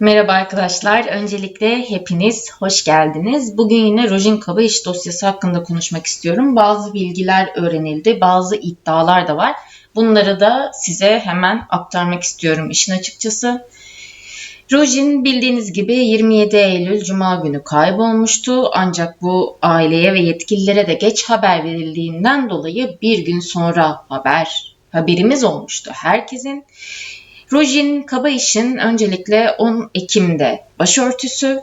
Merhaba arkadaşlar. Öncelikle hepiniz hoş geldiniz. Bugün yine Rojin Kaba iş dosyası hakkında konuşmak istiyorum. Bazı bilgiler öğrenildi, bazı iddialar da var. Bunları da size hemen aktarmak istiyorum işin açıkçası. Rojin bildiğiniz gibi 27 Eylül Cuma günü kaybolmuştu. Ancak bu aileye ve yetkililere de geç haber verildiğinden dolayı bir gün sonra haber haberimiz olmuştu herkesin. Rojin Kabayiş'in öncelikle 10 Ekim'de başörtüsü,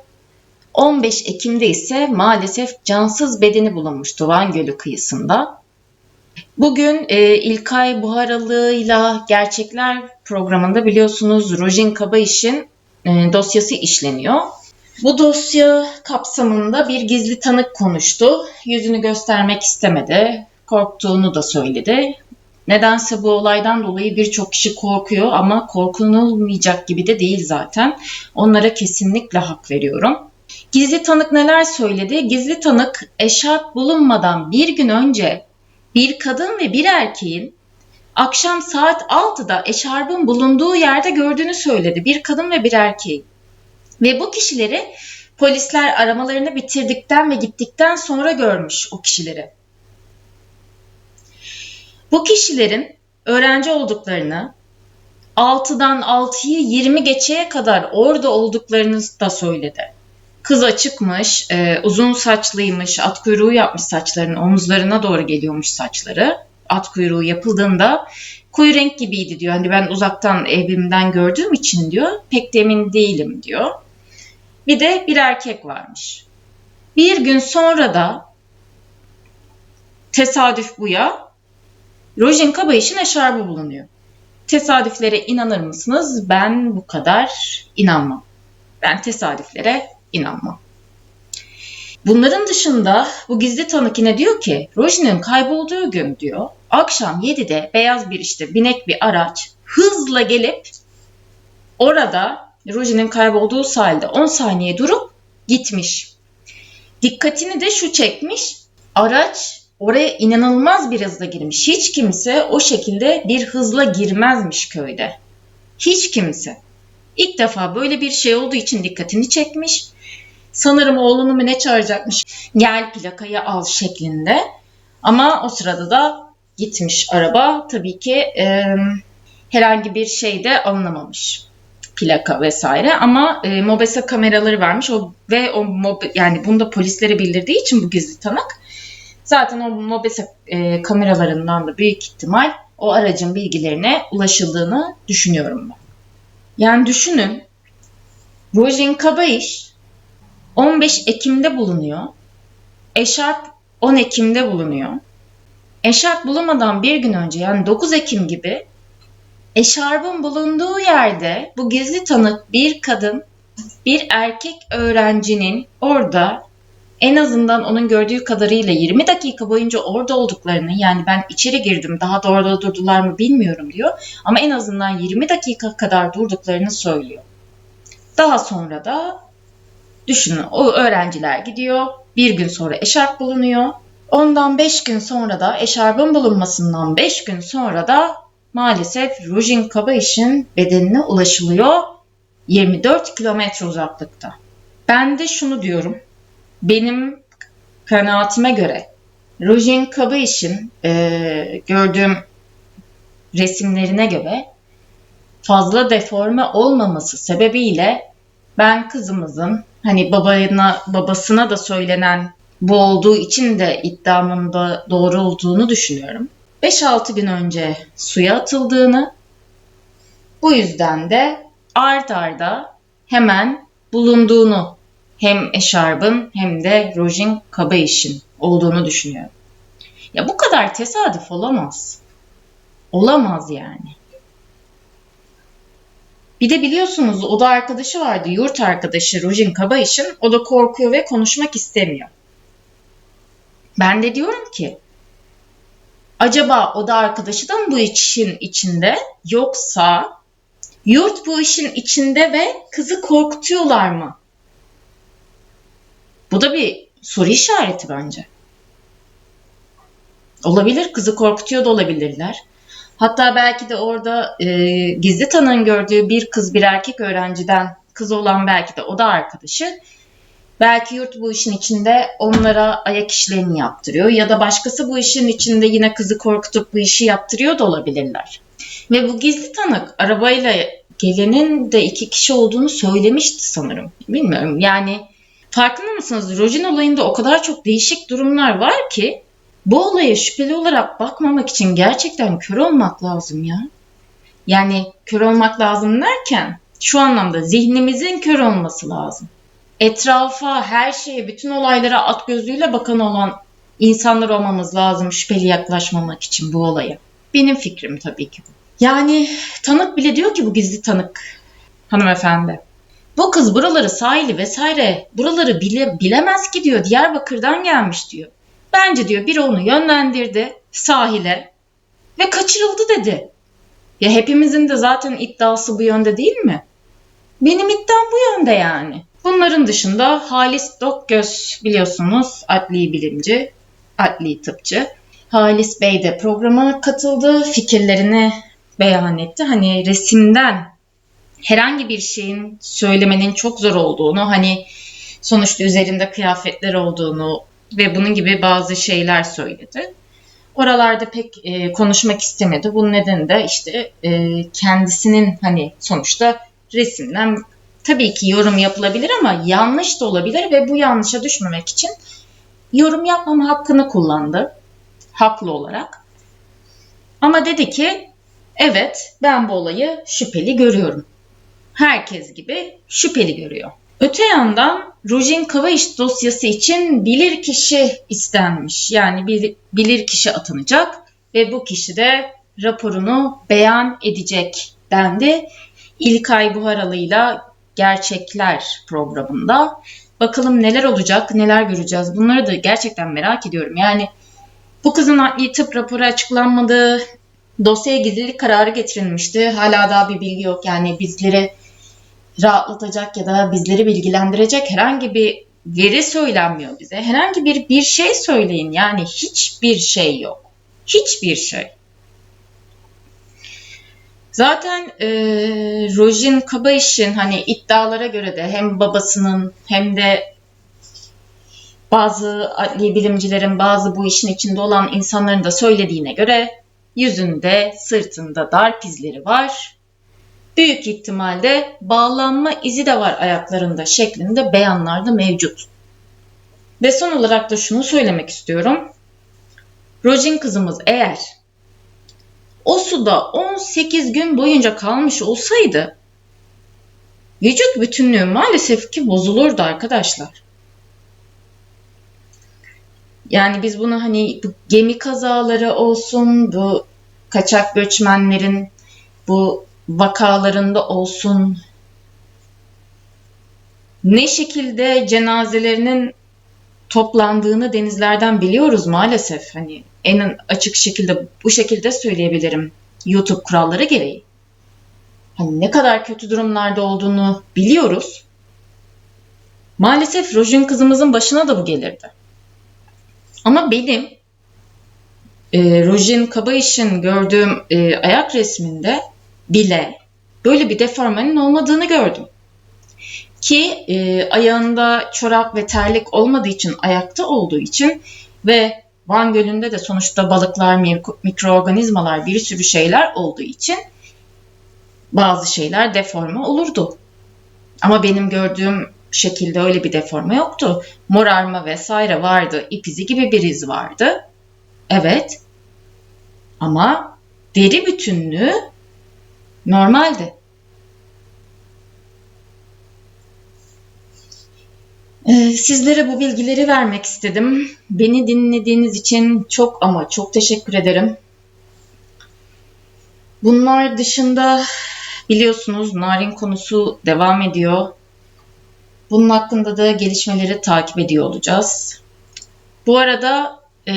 15 Ekim'de ise maalesef cansız bedeni bulunmuştu Van Gölü kıyısında. Bugün e, İlkay Buharalı'yla Gerçekler programında biliyorsunuz Rojin Kabayiş'in e, dosyası işleniyor. Bu dosya kapsamında bir gizli tanık konuştu. Yüzünü göstermek istemedi. Korktuğunu da söyledi. Nedense bu olaydan dolayı birçok kişi korkuyor ama korkulmayacak gibi de değil zaten. Onlara kesinlikle hak veriyorum. Gizli tanık neler söyledi? Gizli tanık eşarp bulunmadan bir gün önce bir kadın ve bir erkeğin akşam saat 6'da eşarbın bulunduğu yerde gördüğünü söyledi. Bir kadın ve bir erkeği. Ve bu kişileri polisler aramalarını bitirdikten ve gittikten sonra görmüş o kişileri. Bu kişilerin öğrenci olduklarını, 6'dan 6'yı 20 geçeye kadar orada olduklarını da söyledi. Kız açıkmış, e, uzun saçlıymış, at kuyruğu yapmış saçlarının omuzlarına doğru geliyormuş saçları. At kuyruğu yapıldığında koyu renk gibiydi diyor. Hani ben uzaktan evimden gördüğüm için diyor pek de emin değilim diyor. Bir de bir erkek varmış. Bir gün sonra da tesadüf bu ya Rojin Kabayiş'in eşarbı bulunuyor. Tesadüflere inanır mısınız? Ben bu kadar inanmam. Ben tesadüflere inanmam. Bunların dışında bu gizli tanık yine diyor ki Rojin'in kaybolduğu gün diyor akşam 7'de beyaz bir işte binek bir araç hızla gelip orada Rojin'in kaybolduğu sahilde 10 saniye durup gitmiş. Dikkatini de şu çekmiş. Araç oraya inanılmaz bir hızla girmiş. Hiç kimse o şekilde bir hızla girmezmiş köyde. Hiç kimse. İlk defa böyle bir şey olduğu için dikkatini çekmiş. Sanırım oğlunu mu ne çağıracakmış. Gel plakayı al şeklinde. Ama o sırada da gitmiş araba. Tabii ki e, herhangi bir şey de alınamamış plaka vesaire ama e, mobese kameraları vermiş o ve o mob, yani bunu da polislere bildirdiği için bu gizli tanık Zaten o mobese e, kameralarından da büyük ihtimal o aracın bilgilerine ulaşıldığını düşünüyorum ben. Yani düşünün Rojin Kabayiş 15 Ekim'de bulunuyor. Eşarp 10 Ekim'de bulunuyor. Eşarp bulunmadan bir gün önce yani 9 Ekim gibi eşarbın bulunduğu yerde bu gizli tanık bir kadın bir erkek öğrencinin orada en azından onun gördüğü kadarıyla 20 dakika boyunca orada olduklarını yani ben içeri girdim daha da orada durdular mı bilmiyorum diyor. Ama en azından 20 dakika kadar durduklarını söylüyor. Daha sonra da düşünün o öğrenciler gidiyor. Bir gün sonra eşarp bulunuyor. Ondan 5 gün sonra da eşarbın bulunmasından 5 gün sonra da maalesef Rujin Kabayiş'in bedenine ulaşılıyor 24 kilometre uzaklıkta. Ben de şunu diyorum benim kanaatime göre Rojin Kabayiş'in e, gördüğüm resimlerine göre fazla deforme olmaması sebebiyle ben kızımızın hani babana babasına da söylenen bu olduğu için de iddiamın da doğru olduğunu düşünüyorum. 5-6 gün önce suya atıldığını bu yüzden de art arda hemen bulunduğunu hem eşarbın hem de Rojin Kabayiş'in olduğunu düşünüyorum. Ya bu kadar tesadüf olamaz. Olamaz yani. Bir de biliyorsunuz o da arkadaşı vardı, yurt arkadaşı Rojin Kabayiş'in. O da korkuyor ve konuşmak istemiyor. Ben de diyorum ki acaba o da arkadaşı da mı bu işin içinde yoksa yurt bu işin içinde ve kızı korkutuyorlar mı? Bu da bir soru işareti bence. Olabilir, kızı korkutuyor da olabilirler. Hatta belki de orada e, gizli tanığın gördüğü bir kız bir erkek öğrenciden kızı olan belki de o da arkadaşı. Belki yurt bu işin içinde onlara ayak işlerini yaptırıyor ya da başkası bu işin içinde yine kızı korkutup bu işi yaptırıyor da olabilirler. Ve bu gizli tanık arabayla gelenin de iki kişi olduğunu söylemişti sanırım. Bilmiyorum yani farkında mısınız? Rojin olayında o kadar çok değişik durumlar var ki bu olaya şüpheli olarak bakmamak için gerçekten kör olmak lazım ya. Yani kör olmak lazım derken şu anlamda zihnimizin kör olması lazım. Etrafa, her şeye, bütün olaylara at gözlüğüyle bakan olan insanlar olmamız lazım şüpheli yaklaşmamak için bu olaya. Benim fikrim tabii ki bu. Yani tanık bile diyor ki bu gizli tanık hanımefendi. Bu kız buraları sahili vesaire buraları bile, bilemez ki diyor. Diyarbakır'dan gelmiş diyor. Bence diyor biri onu yönlendirdi sahile ve kaçırıldı dedi. Ya hepimizin de zaten iddiası bu yönde değil mi? Benim iddiam bu yönde yani. Bunların dışında Halis Dokgöz biliyorsunuz adli bilimci, adli tıpçı. Halis Bey de programa katıldı, fikirlerini beyan etti. Hani resimden herhangi bir şeyin söylemenin çok zor olduğunu, hani sonuçta üzerinde kıyafetler olduğunu ve bunun gibi bazı şeyler söyledi. Oralarda pek e, konuşmak istemedi. Bunun nedeni de işte e, kendisinin hani sonuçta resimden tabii ki yorum yapılabilir ama yanlış da olabilir ve bu yanlışa düşmemek için yorum yapmama hakkını kullandı. Haklı olarak. Ama dedi ki evet ben bu olayı şüpheli görüyorum. Herkes gibi şüpheli görüyor. Öte yandan Rojin Kavaiş dosyası için bilir kişi istenmiş. Yani bir bilir kişi atanacak ve bu kişi de raporunu beyan edecek dendi. İlkay Buharalı'yla Gerçekler programında. Bakalım neler olacak, neler göreceğiz. Bunları da gerçekten merak ediyorum. Yani bu kızın adli tıp raporu açıklanmadı. Dosyaya gizlilik kararı getirilmişti. Hala daha bir bilgi yok. Yani bizleri rahatlatacak ya da bizleri bilgilendirecek herhangi bir veri söylenmiyor bize. Herhangi bir bir şey söyleyin. Yani hiçbir şey yok. Hiçbir şey. Zaten e, Rojin Kabayiş'in hani iddialara göre de hem babasının hem de bazı adli bilimcilerin bazı bu işin içinde olan insanların da söylediğine göre yüzünde, sırtında darp izleri var. Büyük ihtimalde bağlanma izi de var ayaklarında şeklinde beyanlarda mevcut. Ve son olarak da şunu söylemek istiyorum. Rojin kızımız eğer o suda 18 gün boyunca kalmış olsaydı vücut bütünlüğü maalesef ki bozulurdu arkadaşlar. Yani biz bunu hani bu gemi kazaları olsun, bu kaçak göçmenlerin bu vakalarında olsun ne şekilde cenazelerinin toplandığını denizlerden biliyoruz maalesef. Hani en açık şekilde bu şekilde söyleyebilirim YouTube kuralları gereği. Hani ne kadar kötü durumlarda olduğunu biliyoruz. Maalesef Rojin kızımızın başına da bu gelirdi. Ama benim e, Rojin Kabayiş'in gördüğüm e, ayak resminde bile böyle bir deformenin olmadığını gördüm. Ki e, ayağında çorap ve terlik olmadığı için ayakta olduğu için ve Van Gölü'nde de sonuçta balıklar, mikroorganizmalar bir sürü şeyler olduğu için bazı şeyler deforme olurdu. Ama benim gördüğüm şekilde öyle bir deforme yoktu. Morarma vesaire vardı. ip izi gibi bir iz vardı. Evet. Ama deri bütünlüğü normaldi. Ee, sizlere bu bilgileri vermek istedim. Beni dinlediğiniz için çok ama çok teşekkür ederim. Bunlar dışında biliyorsunuz narin konusu devam ediyor. Bunun hakkında da gelişmeleri takip ediyor olacağız. Bu arada e,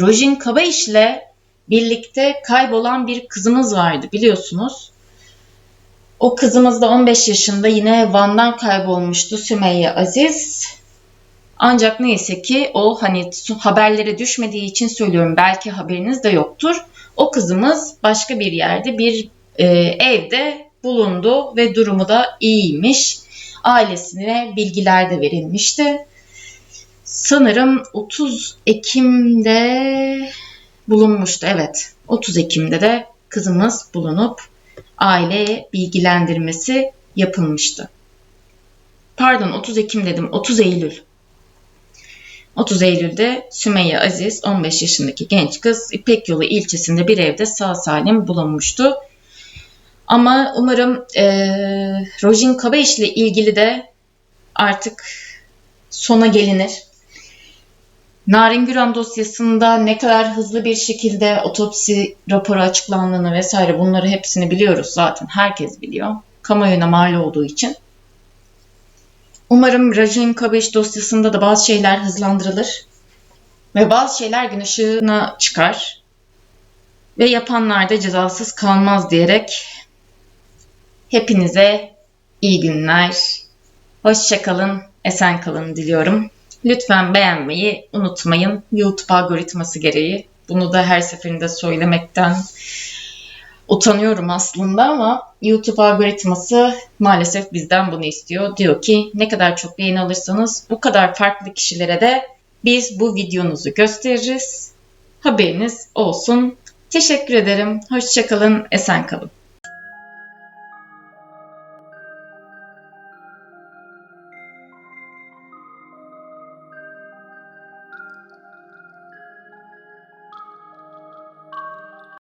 Rojin Kabayiş ile birlikte kaybolan bir kızımız vardı biliyorsunuz. O kızımız da 15 yaşında yine Van'dan kaybolmuştu Sümeyye Aziz. Ancak neyse ki o hani haberlere düşmediği için söylüyorum belki haberiniz de yoktur. O kızımız başka bir yerde bir e, evde bulundu ve durumu da iyiymiş. Ailesine bilgiler de verilmişti. Sanırım 30 Ekim'de bulunmuştu. Evet. 30 Ekim'de de kızımız bulunup aileye bilgilendirmesi yapılmıştı. Pardon 30 Ekim dedim. 30 Eylül. 30 Eylül'de Sümeyye Aziz 15 yaşındaki genç kız İpek Yolu ilçesinde bir evde sağ salim bulunmuştu. Ama umarım e, Rojin Kabeş ile ilgili de artık sona gelinir. Narin Güran dosyasında ne kadar hızlı bir şekilde otopsi raporu açıklandığını vesaire bunları hepsini biliyoruz zaten. Herkes biliyor. Kamuoyuna mal olduğu için. Umarım Rajin Kabeş dosyasında da bazı şeyler hızlandırılır. Ve bazı şeyler gün ışığına çıkar. Ve yapanlar da cezasız kalmaz diyerek hepinize iyi günler. Hoşçakalın, esen kalın diliyorum. Lütfen beğenmeyi unutmayın. YouTube algoritması gereği. Bunu da her seferinde söylemekten utanıyorum aslında ama YouTube algoritması maalesef bizden bunu istiyor. Diyor ki ne kadar çok beğeni alırsanız bu kadar farklı kişilere de biz bu videonuzu gösteririz. Haberiniz olsun. Teşekkür ederim. Hoşçakalın, esen kalın.